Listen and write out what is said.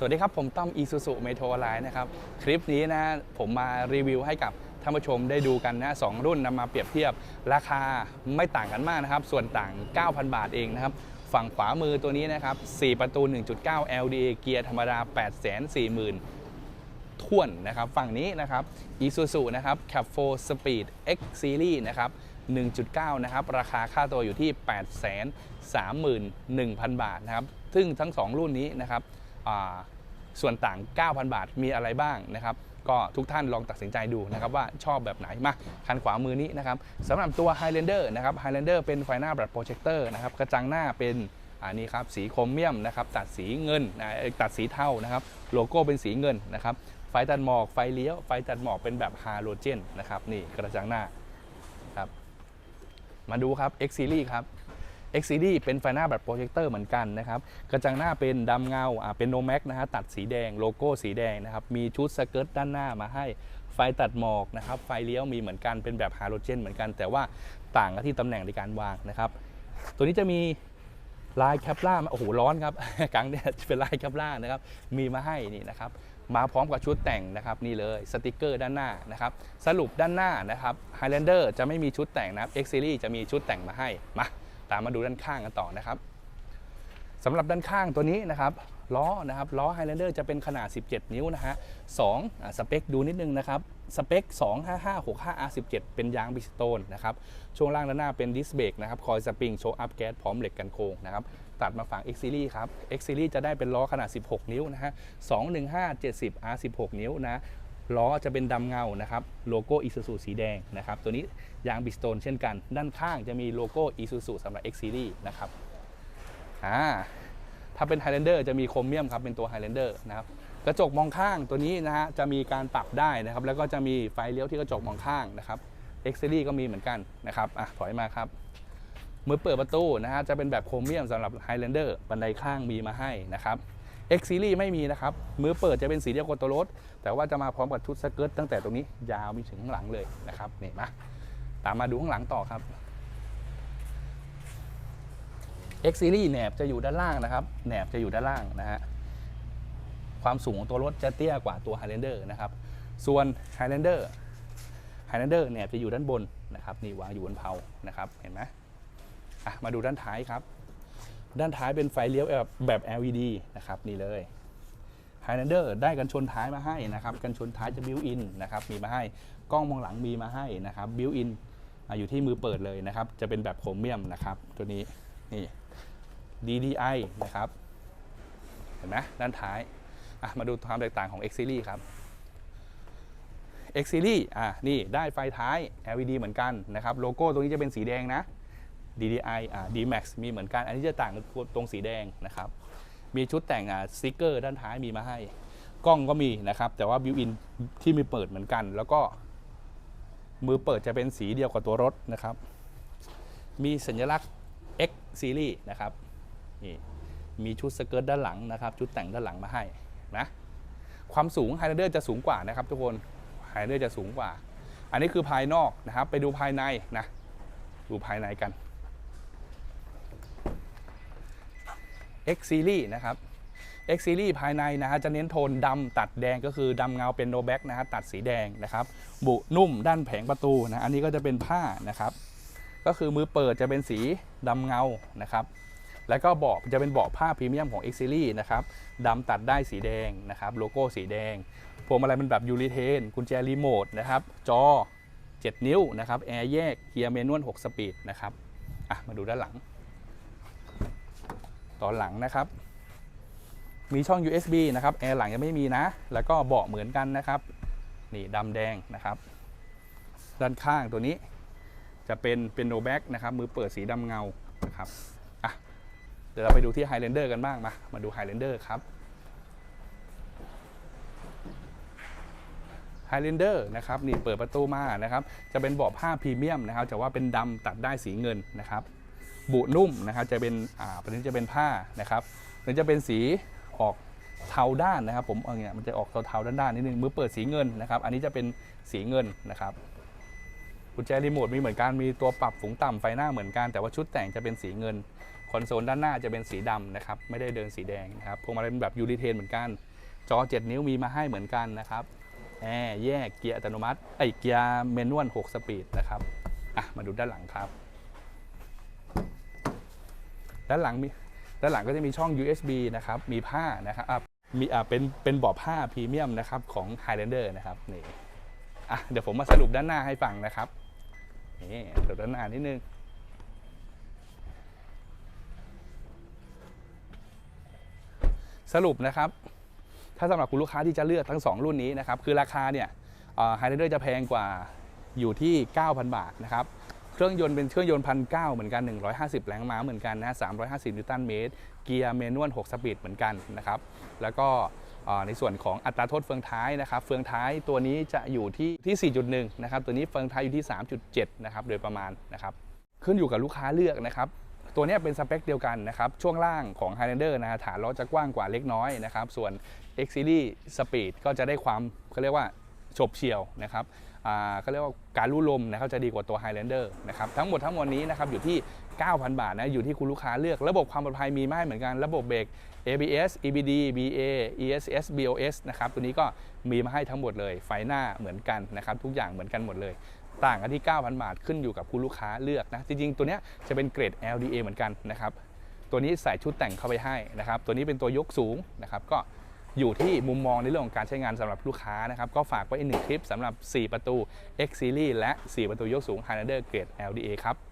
สวัสดีครับ ผมต้อม Isuzu m e t r o l i n e นะครับ คลิปนี้นะผมมารีวิวให้กับท่านผู้ชมได้ดูกันนะสองรุ่นนำมาเปรียบเทียบราคาไม่ต่างกันมากนะครับ ส่วนต่าง 9,000 บาทเองนะครับ ฝั่งขวามือตัวนี้นะครับ 4 ประตู 1.9 LDA เกียร์ธรรมดา 840,000ท่วนนะครับ ฝั่งนี้นะครับ Isuzu นะครับ Cap 4 Speed X Series นะครับ 1.9 นะครับ ราคาค่าตัวอยู่ที่ 831,000 บาทนะครับ ซึ่งทั้ง 2 รุ่นนี้นะครับ ส่วนต่าง 9,000 บาทมีอะไรบ้างนะครับ ก็ทุกท่านลองตัดสินใจดูนะครับว่าชอบแบบไหนมาคันขวามือนี้นะครับสำหรับตัว Highlander นะครับ Highlander เป็นไฟหน้าแบบโปรเจคเตอร์นะครับกระจังหน้าเป็นอันนี้ครับสีโครเมียมนะครับตัดสีเงินนะตัดสีเทานะครับโลโก้เป็นสีเงินนะครับไฟตัดหมอกไฟเลี้ยวไฟตัดหมอกเป็นแบบฮาโลเจนนะครับนี่กระจังหน้าครับมาดูครับ X Series ครับ X Series เป็นไฟหน้าแบบโปรเจคเตอร์เหมือนกันนะครับกระจังหน้าเป็นดำเงาเป็นโนแม็กนะฮะตัดสีแดงโลโก้สีแดงนะครับมีชุดสเกิร์ตด้านหน้ามาให้ไฟตัดหมอกนะครับไฟเลี้ยวมีเหมือนกันเป็นแบบฮาโลเจนเหมือนกัน แต่ว่าต่างกันที่ตำแหน่งในการวางนะครับตัวนี้จะมีลายแคปล่ามโอ้โหร้อนครับกลางเนี่ยเป็นลายแคปล่านะครับมีมาให้นี่นะครับมาพร้อมกับชุดแต่งนะครับนี่เลยสติกเกอร์ด้านหน้านะครับสรุปด้านหน้านะครับ Highlander จะไม่มีชุดแต่งนะ X Series จะมีชุดแต่งมาให้มา ตามมาดูด้านข้างกันต่อนะครับสำหรับด้านข้างตัวนี้นะครับล้อนะครับล้อ Highlander จะเป็นขนาด 17 นิ้วนะฮะ2อะสเปคดูนิดนึงนะครับสเปค 25565 R17 เป็นยางบิสโตนนะครับช่วงล่างด้านหน้าเป็นดิสเบรกนะครับคอยสปริงโชว์อัพแก๊สพร้อมเหล็กกันโค้งนะครับตัดมาฝั่ง X Series ครับ X Series จะได้เป็นล้อขนาด 16 นิ้วนะฮะ21570 R16 นิ้วนะ ล้อจะเป็นดำเงานะครับโลโก้ Isuzu สีแดงนะครับตัวนี้ยางบิสโตนเช่นกัน ด้านข้างจะมีโลโก้ Isuzu สำหรับ X Series นะครับอ่าถ้าเป็น Highlander จะมีโครเมียมครับเป็นตัว Highlander นะครับกระจกมองข้างตัวนี้นะฮะจะมีการปรับได้นะครับ แล้วก็จะมีไฟเลี้ยวที่กระจกมองข้างนะครับ X Series ก็มีเหมือนกันนะครับอะถอยมาครับมือเปิดประตูนะฮะจะเป็นแบบโครเมียมสำหรับ Highlander บันไดข้างมีมาให้นะครับ X Series ไม่มีนะครับ มือเปิดจะเป็นสีเดียวกับตัวรถ แต่ว่าจะมาพร้อมกับชุดสเกิร์ตตั้งแต่ตรงนี้ยาวมีถึงข้างหลังเลยนะครับนี่มาตามมาดูข้างหลังต่อครับ X Series แหนบจะอยู่ด้านล่างนะครับ แหนบจะอยู่ด้านล่างนะฮะ ความสูงของตัวรถจะเตี้ยกว่าตัว Highlander นะครับ ส่วน Highlander Highlander แหนบจะอยู่ด้านบนนะครับ นี่วางอยู่บนเพลานะครับ เห็นไหมอะมาดูด้านท้ายครับ ด้านท้ายเป็นไฟเลี้ยวแบบแบบ LED นะครับนี่เลย Highlander ได้กันชนท้ายมาให้นะครับ กันชนท้ายจะบิวอินนะครับมีมาให้กล้องมองหลังมีมาให้นะครับบิวอินอยู่ที่มือเปิดเลยนะครับ จะเป็นแบบโครเมียมนะครับ ตัวนี้นี่ DDI นะครับ เห็นไหมด้านท้ายมาดูความแตกต่างของ X Series ครับ X Series อะนี่ได้ไฟท้าย LED เหมือนกันนะครับ โลโก้ตรงนี้จะเป็นสีแดงนะ DDI อ่า DMAX มีเหมือนกัน อันนี้จะต่างกันตรงสีแดงนะครับ มีชุดแต่งอ่าสติกเกอร์ด้านท้ายมีมาให้ กล้องก็มีนะครับ แต่ว่าบิวอินที่มีเปิดเหมือนกัน แล้วก็มือเปิดจะเป็นสีเดียวกับตัวรถนะครับ มีสัญลักษณ์ X Series นะครับนี่มีชุดสเกิร์ตด้านหลังนะครับ ชุดแต่งด้านหลังมาให้นะความสูง Highlander จะสูงกว่านะครับ ทุกคน Highlander จะสูงกว่า อันนี้คือภายนอกนะครับ ไปดูภายในนะ ดูภายในกัน X Series นะครับ X Series ภายในนะฮะจะเน้นโทนดำตัดแดงก็คือดำเงาเป็นโนแบ็กนะฮะตัดสีแดงนะครับ บุนุ่มด้านแผงประตูนะอันนี้ก็จะเป็นผ้านะครับ ก็คือมือเปิดจะเป็นสีดำเงานะครับ แล้วก็เบาะจะเป็นเบาะผ้าพรีเมียมของ X Series นะครับดำตัดได้สีแดงนะครับโลโก้สีแดงพวงมาลัยเป็นแบบยูริเทนกุญแจรีโมทนะครับจอ 7 นิ้วนะครับแอร์แยกเกียร์เมนวล6สปีดนะครับอะมาดูด้านหลัง ตอนหลังนะครับ มีช่อง USB นะครับแอร์หลังยังไม่มีนะ แล้วก็เบาะเหมือนกันนะครับนี่ดำแดงนะครับ ด้านข้างตัวนี้จะเป็นเป็นโนแบ็กนะครับ มือเปิดสีดำเงานะครับอะเดี๋ยวเราไปดูที่ Highlander กันบ้างมา มาดู Highlander ครับ Highlander นะครับนี่เปิดประตูมานะครับ จะเป็นเบาะผ้าพรีเมียมนะครับแต่ว่าเป็นดำตัดได้สีเงินนะครับ บุนุ่มนะครับจะเป็นอ่าตัวนี้จะเป็นผ้านะครับตัวนี้จะเป็นสีออกเทาด้านนะครับ ผมเอาเนี่ยมันจะออกเทาๆด้านๆนิดนึงมือเปิดสีเงินนะครับ อันนี้จะเป็นสีเงินนะครับกุญแจรีโมทมีเหมือนกันมีตัวปรับสูงต่ำไฟหน้าเหมือนกันแต่ว่าชุดแต่งจะเป็นสีเงินคอนโซลด้านหน้าจะเป็นสีดำนะครับไม่ได้เดินสีแดงนะครับพวงมาลัยเป็นแบบยูริเทนเหมือนกันจอ 7 นิ้วมีมาให้เหมือนกันนะครับแอร์แยกเกียร์อัตโนมัติไอเกียร์เมนวล6สปีดนะครับอะมาดูด้านหลังครับ ด้านหลังมีด้านหลังก็จะมีช่อง USB นะครับมีผ้านะครับมีอะเป็นเป็นเบาะผ้าพรีเมียมนะครับของ Highlander นะครับนี่อะเดี๋ยวผมมาสรุปด้านหน้าให้ฟังนะครับนี่สรุปด้านหน้านิดนึงสรุปนะครับ ถ้าสำหรับคุณลูกค้าที่จะเลือกทั้ง 2 รุ่นนี้นะครับ คือราคาเนี่ยไฮเดอร์จะแพงกว่าอยู่ที่ 9,000 บาทนะครับ เครื่องยนต์เป็นเครื่องยนต์พันเเหมือนกัน 150 แรงม้าเหมือนกันนะ350 นิวตันเมตร เกียร์เมนวล6สปีดเหมือนกันนะครับ แล้วก็ในส่วนของอัตราโทษเฟืองท้ายนะครับ เฟืองท้ายตัวนี้จะอยู่ที่ที่ 4.1 นะครับ ตัวนี้เฟืองท้ายอยู่ที่ 3.7 นะครับ โดยประมาณนะครับ ขึ้นอยู่กับลูกค้าเลือกนะครับตัวนี้เป็นสเปคเดียวกันนะครับ ช่วงล่างของ Highlander นะฐานล้อจะกว้างกว่าเล็กน้อยนะครับ ส่วน X Series Speed ก็จะได้ความเขาเรียกว่าฉบเฉี่ยวนะครับ เขาเรียกว่าการลู่ลมนะครับจะดีกว่าตัว Highlander นะครับทั้งหมดทั้งมวลนี้นะครับอยู่ที่ 9,000 บาทนะอยู่ที่คุณลูกค้าเลือกระบบความปลอดภัยมีมาให้เหมือนกันระบบเบรก ABS EBD BA ESS BOS นะครับตัวนี้ก็มีมาให้ทั้งหมดเลยไฟหน้าเหมือนกันนะครับทุกอย่างเหมือนกันหมดเลยต่างกันที่ 9,000 บาทขึ้นอยู่กับคุณลูกค้าเลือกนะ จริง ๆ ตัวเนี้ยจะเป็นเกรด LDA เหมือนกันนะครับ ตัวนี้ใส่ชุดแต่งเข้าไปให้นะครับ ตัวนี้เป็นตัวยกสูงนะครับ ก็ อยู่ที่มุมมองในเรื่องของการใช้งานสำหรับลูกค้านะครับก็ฝากไว้อีกหนึ่งคลิปสำหรับ 4 ประตู X Series และ 4 ประตูยกสูง Highlander Grade LDA ครับ